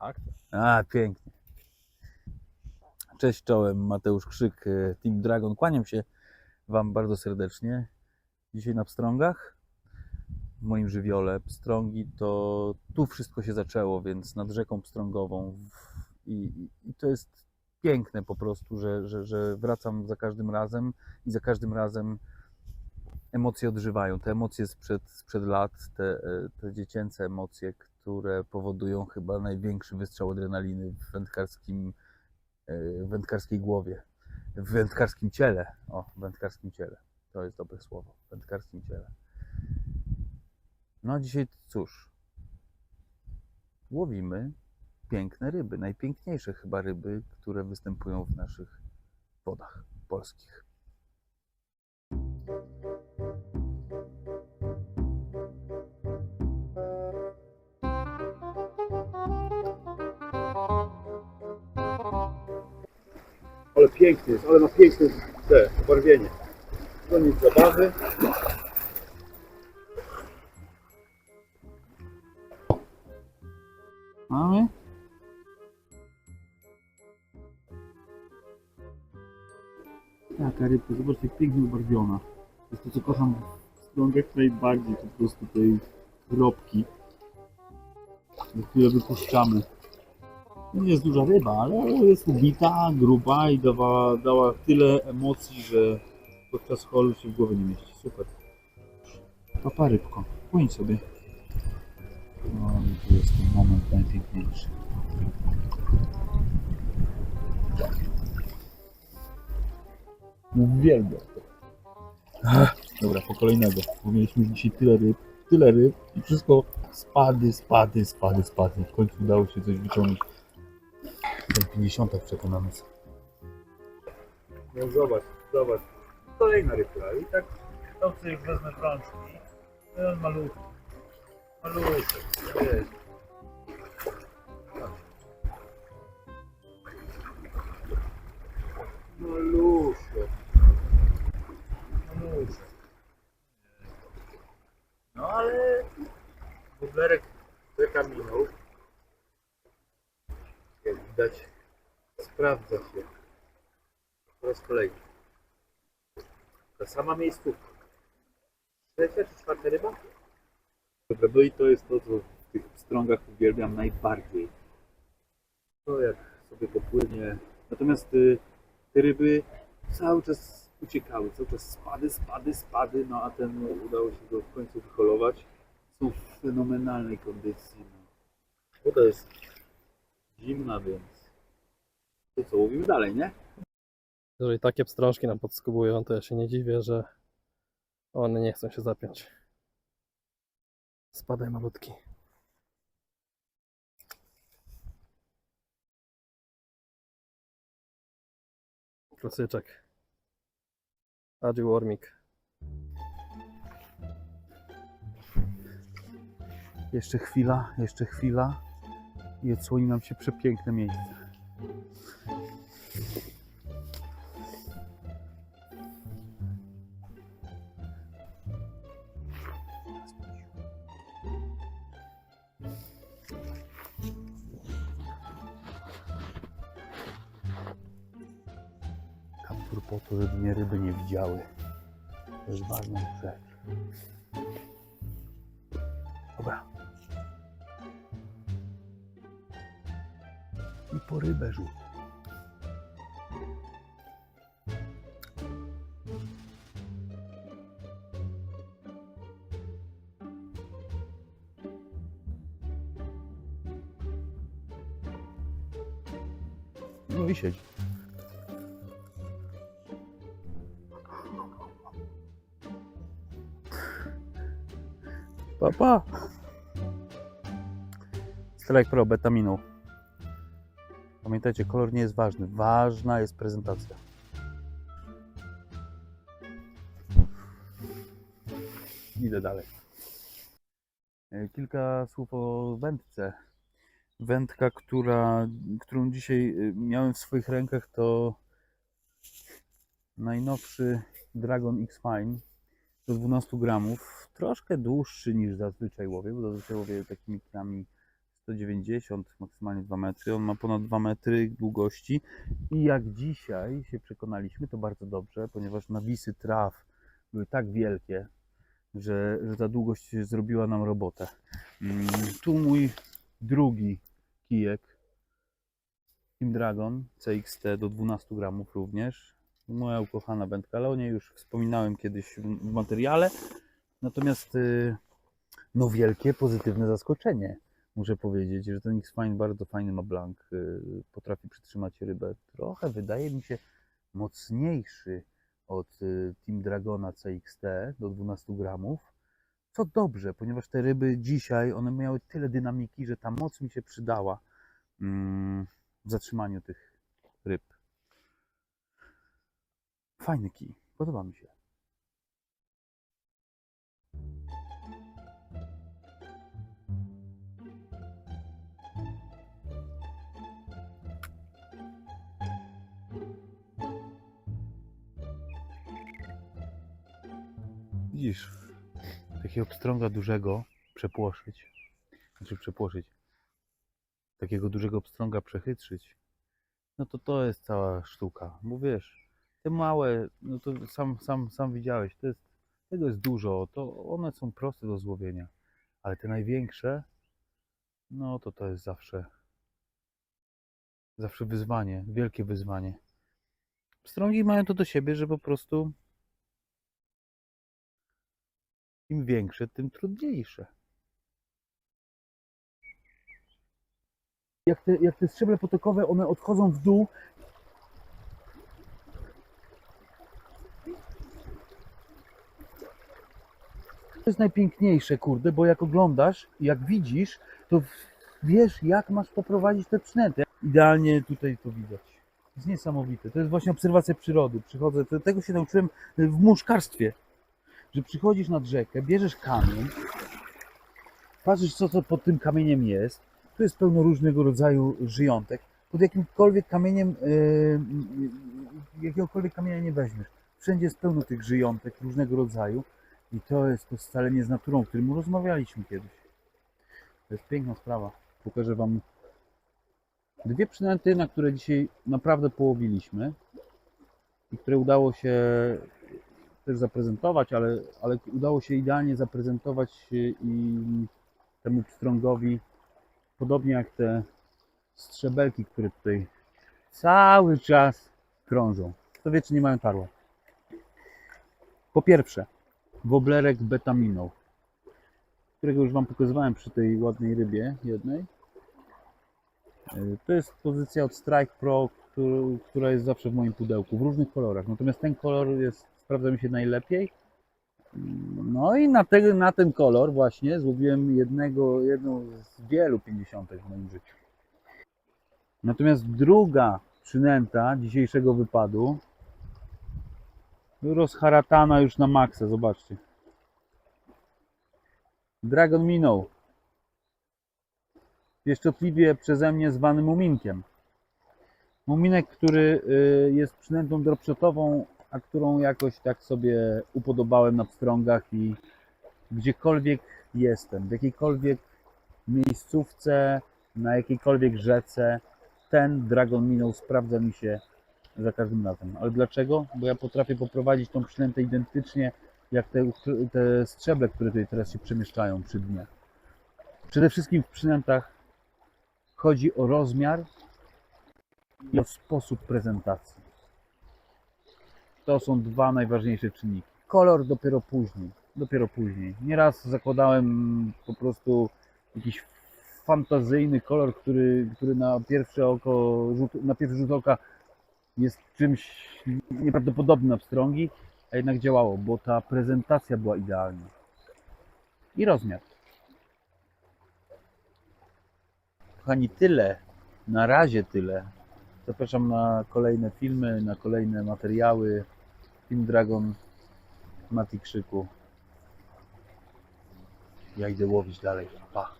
Tak? A, pięknie. Cześć czołem, Mateusz Krzyk, e, Team Dragon. Kłaniam się Wam bardzo serdecznie. Dzisiaj na Pstrągach, w moim żywiole. Pstrągi to tu wszystko się zaczęło, więc nad rzeką Pstrągową. I, i, to jest piękne po prostu, że, że, że wracam za każdym razem i za każdym razem emocje odżywają. Te emocje sprzed, sprzed lat, te, e, te dziecięce emocje, które powodują chyba największy wystrzał adrenaliny w wędkarskim, e, w wędkarskiej głowie, w wędkarskim ciele. O, w wędkarskim ciele. To jest dobre słowo. W wędkarskim ciele. No a dzisiaj cóż, łowimy piękne ryby, najpiękniejsze chyba ryby, które występują w naszych wodach polskich. Ale piękny jest, ale ma piękne te barwienie. Koniec zabawy. Mamy? Taka rybka, zobacz jak pięknie ubarwiona. Jest to co kocham w strągach najbardziej, po prostu tej kropki. Na chwilę wypuszczamy. Nie jest duża ryba, ale jest ubita, gruba i dawała, dała tyle emocji, że podczas holu się w głowie nie mieści. Super. Papa rybko, płyń sobie. No i to jest ten moment najpiękniejszy. Uwielbiam to. Dobra, po kolejnego. Bo mieliśmy dzisiaj tyle ryb, tyle ryb i wszystko spady, spady, spady, spady. W końcu udało się coś wyciągnąć. Ten 50 przekona nas. No zobacz, zobacz. Kolejna rybka. I tak to sobie wezmę w rączki. No on malutki. Malutki. Jest. Maluszko. Maluszko. No ale bublerek czeka minął. Jak widać sprawdza się po raz kolejny. Ta sama miejscówka. Trzecia czy czwarta ryba? Dobra, no i to jest to, co w tych strągach uwielbiam najbardziej. To jak sobie popłynie. Natomiast y, te ryby cały czas uciekały, cały czas spady, spady, spady, no a ten udało się go w końcu wyholować. Są w fenomenalnej kondycji. No. Woda jest zimna, więc to co, łowimy dalej, nie? Jeżeli takie pstrążki nam podskubują, to ja się nie dziwię, że one nie chcą się zapiąć. Spadaj malutki. Klasyczek. Adzi Warmik. Jeszcze chwila, jeszcze chwila i odsłoni nam się przepiękne miejsce. Kaptur po to, żeby mnie ryby nie widziały. To jest ważna rzecz. Po rybę rzut. No i siedź. Pa, pa. Strike Pro betaminą. Pamiętajcie, kolor nie jest ważny. Ważna jest prezentacja. Idę dalej. E, Kilka słów o wędce. Wędka, która, którą dzisiaj y, miałem w swoich rękach, to najnowszy Dragon X Fine do 12 gramów. Troszkę dłuższy niż zazwyczaj łowię, bo zazwyczaj łowię takimi kinami 190, maksymalnie 2 metry. On ma ponad 2 metry długości i jak dzisiaj się przekonaliśmy, to bardzo dobrze, ponieważ nawisy traw były tak wielkie, że, że ta długość zrobiła nam robotę. Mm, Tu mój drugi kijek Team Dragon CXT do 12 gramów również. Moja ukochana wędka, ale o niej już wspominałem kiedyś w w materiale. Natomiast y, no wielkie pozytywne zaskoczenie. Muszę powiedzieć, że ten X-Fine bardzo fajny ma blank. y, Potrafi przytrzymać rybę. Trochę wydaje mi się mocniejszy od y, Team Dragona CXT do 12 gramów. Co dobrze, ponieważ te ryby dzisiaj, one miały tyle dynamiki, że ta moc mi się przydała mm, w zatrzymaniu tych ryb. Fajny kij, podoba mi się. Widzisz, takiego pstrąga dużego przepłoszyć, znaczy przepłoszyć, takiego dużego pstrąga przechytrzyć, no to to jest cała sztuka. Bo wiesz, te małe, no to sam, sam, sam widziałeś, to jest, tego jest dużo, to one są proste do złowienia, ale te największe, no to to jest zawsze, zawsze wyzwanie, wielkie wyzwanie. Pstrągi mają to do siebie, że po prostu im większe, tym trudniejsze. Jak te, jak te szczeble potokowe, one odchodzą w dół. To jest najpiękniejsze, kurde, bo jak oglądasz, jak widzisz, to wiesz, jak masz poprowadzić te przynęty. Idealnie tutaj to widać. To jest niesamowite. To jest właśnie obserwacja przyrody. Przychodzę, tego się nauczyłem w muszkarstwie że przychodzisz nad rzekę, bierzesz kamień, patrzysz co to pod tym kamieniem jest. Tu jest pełno różnego rodzaju żyjątek. Pod jakimkolwiek kamieniem, yy, jakiegokolwiek kamienia nie weźmiesz. Wszędzie jest pełno tych żyjątek różnego rodzaju. I to jest to scalenie z naturą, o którym rozmawialiśmy kiedyś. To jest piękna sprawa. Pokażę Wam dwie przynęty, na które dzisiaj naprawdę połowiliśmy i które udało się też zaprezentować, ale, ale udało się idealnie zaprezentować i temu pstrągowi, podobnie jak te strzebelki, które tutaj cały czas krążą. To wie, czy nie mają tarła. Po pierwsze, woblerek betaminął, którego już Wam pokazywałem przy tej ładnej rybie jednej. To jest pozycja od Strike Pro, któr- która jest zawsze w moim pudełku, w różnych kolorach. Natomiast ten kolor jest, sprawdza mi się najlepiej. No i na, tego, na ten kolor właśnie złowiłem jednego, jedną z wielu 50 w moim życiu. Natomiast druga przynęta dzisiejszego wypadu rozharatana już na maksa, zobaczcie. Dragon minął. Pieszczotliwie przeze mnie zwany muminkiem. Muminek, który y, jest przynętą dropshotową, a którą jakoś tak sobie upodobałem na pstrągach i gdziekolwiek jestem, w jakiejkolwiek miejscówce, na jakiejkolwiek rzece, ten Dragon Minnow sprawdza mi się za każdym razem. Ale dlaczego? Bo ja potrafię poprowadzić tą przynętę identycznie jak te, te strzeble, które tutaj teraz się przemieszczają przy dnie. Przede wszystkim w przynętach chodzi o rozmiar i o sposób prezentacji. To są dwa najważniejsze czynniki. Kolor dopiero później. Dopiero później. Nieraz zakładałem po prostu jakiś fantazyjny kolor, który, który na pierwsze oko, rzut, na pierwszy rzut oka jest czymś nieprawdopodobnym na pstrągi, a jednak działało, bo ta prezentacja była idealna. I rozmiar. Kochani, tyle. Na razie tyle. Zapraszam na kolejne filmy, na kolejne materiały. Team Dragon, Mati Krzyku. Ja idę łowić dalej. Pa.